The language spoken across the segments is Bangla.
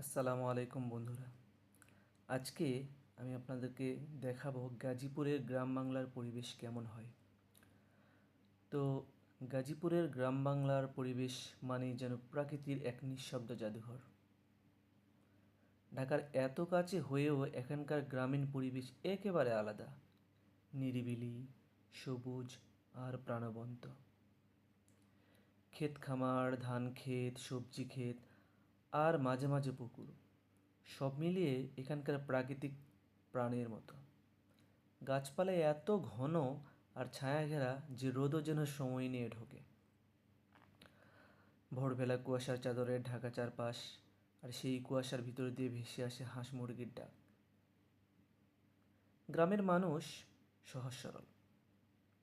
আসসালামু আলাইকুম বন্ধুরা। আজকে আমি আপনাদেরকে দেখাবো গাজীপুরের গ্রাম বাংলার পরিবেশ কেমন হয়। তো গাজীপুরের গ্রাম বাংলার পরিবেশ মানেই যেন প্রাকৃতির এক নিঃশব্দ জাদুঘর। ঢাকার এত কাছে হয়েও এখানকার গ্রামীণ পরিবেশ একেবারে আলাদা। নিরিবিলি, সবুজ আর প্রাণবন্ত। ক্ষেত খামার, ধান ক্ষেত, সবজি ক্ষেত আর মাঝে মাঝে পুকুর। সব মিলিয়ে এখানকার প্রাকৃতিক প্রাণের মতো। গাছপালায় এত ঘন আর ছায়া ঘেরা যে রোদও যেন সময় নিয়ে ঢোকে। ভোরবেলা কুয়াশার চাদরে ঢাকা চারপাশ আর সেই কুয়াশার ভিতর দিয়ে ভেসে আসে হাঁস মুরগির ডাক। গ্রামের মানুষ সহজ সরল,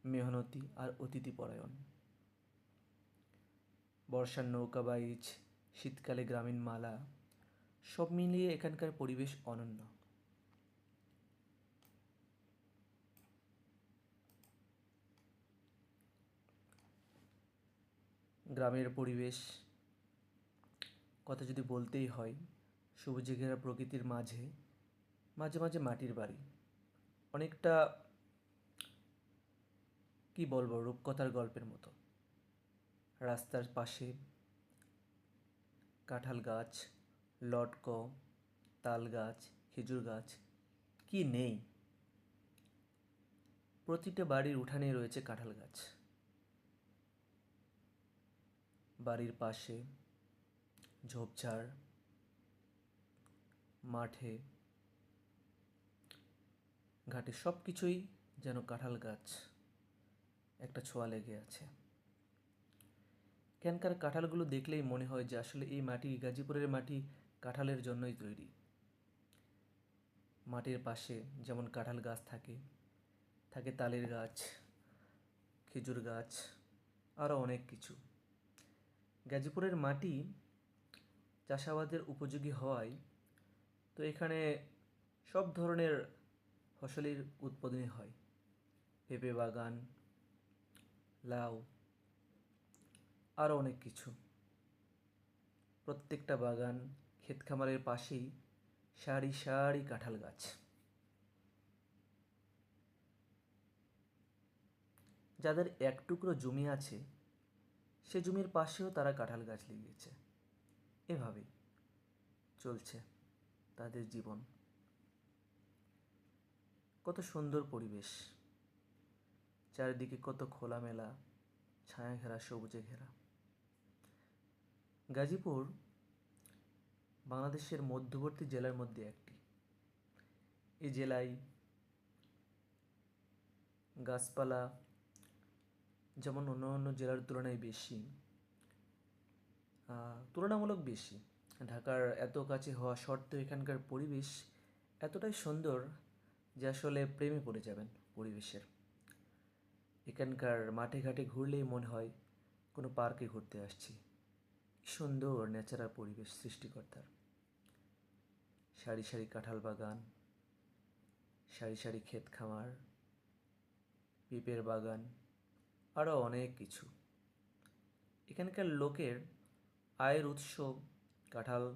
মেহনতি আর অতিথি পরায়ণ বর্ষার নৌকা বাইচ শীতকালে গ্রামীণ মালা সব মিলিয়ে এখানকার পরিবেশ অনন্য। গ্রামের পরিবেশ কথা যদি বলতেই হয়, সবুজে ঘেরা প্রকৃতির মাঝে মাঝে মাঝে মাটির বাড়ি। অনেকটা কি বলব, রূপকথার গল্পের মতো। রাস্তার পাশে কাঁঠাল গাছ, লটক, তাল গাছ, খেজুর গাছ, কি নেই? প্রতিটা বাড়ির উঠানে রয়েছে কাঁঠাল গাছ। বাড়ির পাশে ঝোপঝাড়, মাঠে, ঘাটে সব কিছুই যেন কাঁঠাল গাছ, একটা ছোঁয়া লেগে আছে। এখানকার কাঁঠালগুলো দেখলেই মনে হয় যে আসলে এই মাটি গাজীপুরের মাটি কাঁঠালের জন্যই তৈরি। মাটির পাশে যেমন কাঁঠাল গাছ থাকে থাকে তালের গাছ, খেজুর গাছ আরও অনেক কিছু। গাজীপুরের মাটি চাষাবাদের উপযোগী হওয়ায় তো এখানে সব ধরনের ফসলের উৎপাদনই হয়। পেঁপে বাগান, লাউ আরও অনেক কিছু। প্রত্যেকটা বাগান ক্ষেত খামারের পাশেই সারি সারি কাঁঠাল গাছ। যাদের এক টুকরো জমি আছে, সে জমির পাশেও তারা কাঁঠাল গাছ লাগিয়েছে এভাবেই চলছে তাদের জীবন। কত সুন্দর পরিবেশ। চারিদিকে কত খোলামেলা ছায়া ঘেরা সবুজে ঘেরা। গাজীপুর বাংলাদেশের মধ্যবর্তী জেলার মধ্যে একটি। এই জেলায় গাছপালা যেমন অন্য অন্য জেলার তুলনায় বেশি তুলনামূলক বেশি। ঢাকার এত কাছে হওয়া সত্ত্বেও এখানকার পরিবেশ এতটাই সুন্দর যে আসলে প্রেমে পড়ে যাবেন পরিবেশের। এখানকার মাঠে ঘাটে ঘুরলেই মনে হয় কোনো পার্কে ঘুরতে আসছি। সুন্দর ন্যাচারাল পরিবেশ সৃষ্টিকর্তার। সারি সারি কাঁঠাল বাগান, সারি সারি ক্ষেত খামার, পিপের বাগান আরও অনেক কিছু। এখানকার লোকের আয়ের উৎস কাঁঠাল,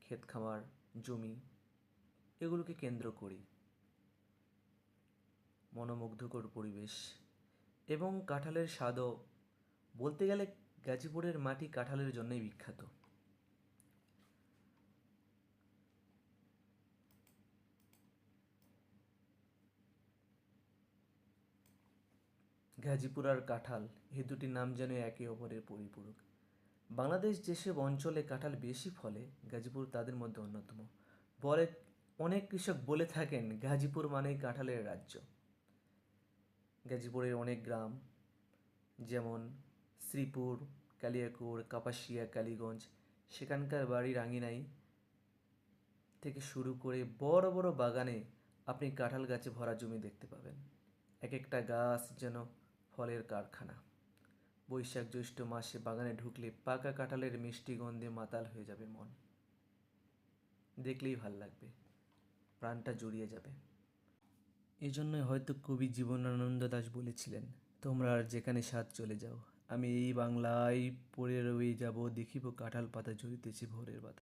ক্ষেত খামার, জমি, এগুলোকে কেন্দ্র করি মনোমুগ্ধকর পরিবেশ এবং কাঁঠালের স্বাদও বলতে গেলে গাজীপুরের মাটি কাঁঠালের জন্যই বিখ্যাত। গাজীপুর আর কাঁঠাল, এ দুটি নাম যেন একে অপরের পরিপূরক। বাংলাদেশ যেসব অঞ্চলে কাঁঠাল বেশি ফলে, গাজীপুর তাদের মধ্যে অন্যতম। বলে অনেক কৃষক বলে থাকেন, গাজীপুর মানেই কাঁঠালের রাজ্য। গাজীপুরের অনেক গ্রাম, যেমন শ্রীপুর, কালিয়াকুর, কাপাসিয়া, কালীগঞ্জ, সেখানকার বাড়ির আঙিনাই থেকে শুরু করে বড় বড় বাগানে আপনি কাঁঠাল গাছে ভরা জমি দেখতে পাবেন। এক একটা গাছ যেন ফলের কারখানা। বৈশাখ জ্যৈষ্ঠ মাসে বাগানে ঢুকলে পাকা কাঁঠালের মিষ্টি গন্ধে মাতাল হয়ে যাবে মন। দেখলেই ভালো লাগবে, প্রাণটা জড়িয়ে যাবে। এই জন্যই হয়তো কবি জীবনানন্দ দাস বলেছিলেন, তোমরা আর যেখানে স্বাদ চলে যাও আমি এই বাংলায় পড়ে রয়ে যাব দেখিব কাঁঠাল পাতা ঝরিতেছে ভোরের বাতা